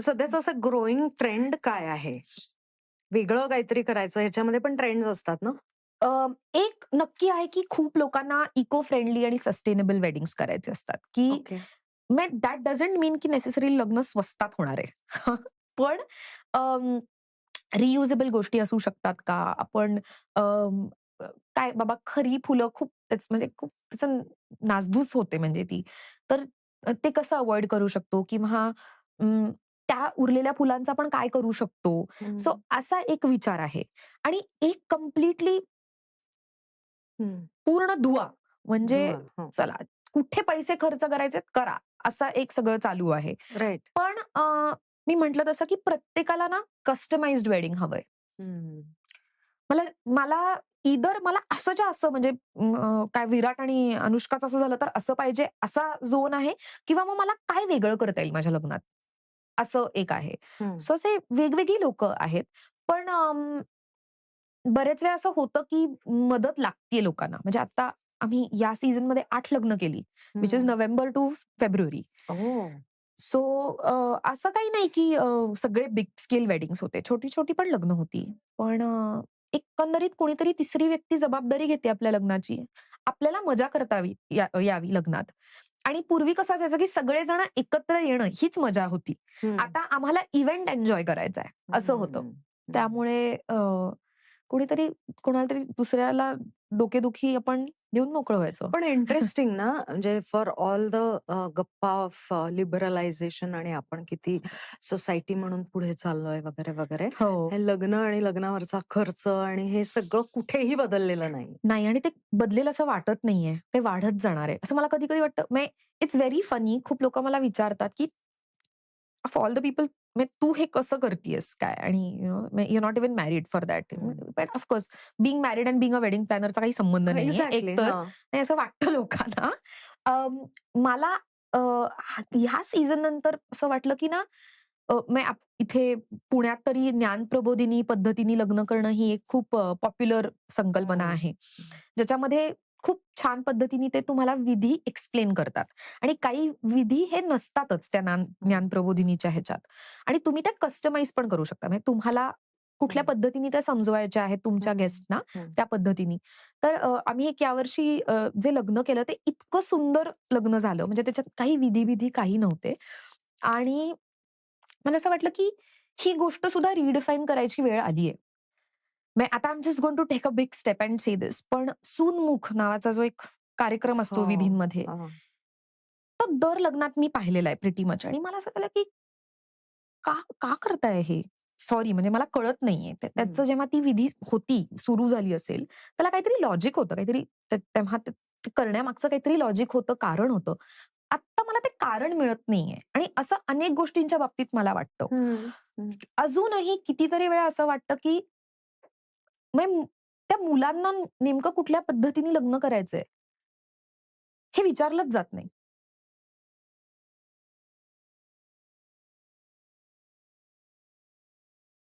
सध्याचं असं growing trend काय आहे? वेगळं काहीतरी करायचं ह्याच्यामध्ये पण ट्रेंड्स असतात ना? एक नक्की आहे की खूप लोकांना इको फ्रेंडली आणि सस्टेनेबल वेडिंग्स करायचे असतात की ओके. दॅट डझंट मीन की नेसेसरी लग्न स्वस्तात होणार आहे पण रियुजेबल गोष्टी असू शकतात का आपण काय बाबा खरी फुलं खूप म्हणजे खूप त्याचं नासधूस होते म्हणजे ती तर ते कसं अवॉइड करू शकतो किंवा त्या उरलेल्या फुलांचा पण काय करू शकतो सो. असा एक विचार आहे आणि एक कम्प्लिटली. पूर्ण धुवा म्हणजे. हं. चला कुठे पैसे खर्च करायचे करा असा एक सगळं चालू आहे. पण मी म्हंटल तसं की प्रत्येकाला ना कस्टमाइज्ड वेडिंग हवंय. मला मला इदर मला असंच्या असं म्हणजे काय विराट आणि अनुष्काचं असं झालं तर असं पाहिजे असा झोन आहे किंवा मग मला काय वेगळं करता येईल माझ्या लग्नात? असं एक आहे. सो असे वेगवेगळी लोक आहेत. पण बरेच वेळा असं होतं की मदत लागतीये लोकांना. म्हणजे आता आम्ही या सीझनमध्ये आठ लग्न केली which is. November to February! So असं काही नाही की सगळे बिग स्केल वेडिंग्स होते. छोटी छोटी पण लग्न होती. पण एकंदरीत कोणीतरी तिसरी व्यक्ती जबाबदारी घेते आपल्या लग्नाची आपल्याला मजा करता यावी या- यावी लग्नात आणि पूर्वी कसं असायचं की सगळेजण एकत्र येणं हीच मजा होती. आता आम्हाला इव्हेंट एन्जॉय करायचा आहे असं होतं. त्यामुळे कोणीतरी कोणाला तरी दुसऱ्याला डोकेदुखी आपण देऊन मोकळं व्हायचं पण इंटरेस्टिंग ना म्हणजे फॉर ऑल द गप्पा ऑफ लिबरलायझेशन आणि आपण किती सोसायटी म्हणून पुढे चाललोय वगैरे वगैरे हो. हे लग्न आणि लग्नावरचा खर्च आणि हे सगळं कुठेही बदललेलं नाही. नाही आणि ते बदलेल असं वाटत नाहीये. ते वाढत जाणार आहे. असं मला कधी कधी वाटतं म्हणजे इट्स व्हेरी फनी. खूप लोक मला विचारतात की ऑफ ऑल द पीपल तू हे कसं करतेस काय? आणि you not even married for that. But of course being married and being a wedding प्लॅनरचा काही संबंध नाही एक्झॅक्टली एक तर नाही असं वाटतं लोकांना. मला ह्या सीझन नंतर असं वाटलं की ना इथे पुण्यात तरी ज्ञान प्रबोधिनी पद्धतीने लग्न करणं ही एक खूप पॉप्युलर संकल्पना. आहे. ज्याच्यामध्ये छान पद्धतीने ते तुम्हाला विधी एक्सप्लेन करतात आणि काही विधी हे नसतातच त्या ज्ञान प्रबोधिनीच्या ह्याच्यात आणि तुम्ही त्या कस्टमाइज पण करू शकता म्हणजे तुम्हाला कुठल्या हम्म. पद्धतीने त्या समजवायच्या आहेत तुमच्या. गेस्टना. त्या पद्धतीने तर आम्ही एक यावर्षी जे लग्न केलं ते इतकं सुंदर लग्न झालं म्हणजे त्याच्यात काही विधी विधी काही नव्हते आणि मला असं वाटलं की ही गोष्ट सुद्धा रिडिफाईन करायची वेळ आलीये म्हणजे आता I'm just gone to take a big step and say this पण सूनमुख नावाचा जो एक कार्यक्रम असतो विधींमध्ये. तो दर लग्नात मी पाहिलेला आहे प्रिटी मच आणि मला असं झालं की का का करताय हे? सॉरी म्हणजे मला कळत नाहीये. त्या- त्याचं जेव्हा ती विधी होती सुरू झाली असेल त्याला काहीतरी लॉजिक होतं काहीतरी तेव्हा करण्यामागचं काहीतरी लॉजिक होतं कारण होतं. आता मला ते कारण मिळत नाहीये. आणि असं अनेक गोष्टींच्या बाबतीत मला वाटतं. अजूनही कितीतरी वेळा असं वाटतं की म्हणजे त्या मुलांना नेमकं कुठल्या पद्धतीने लग्न करायचंय? हे विचारलंच जात नाही.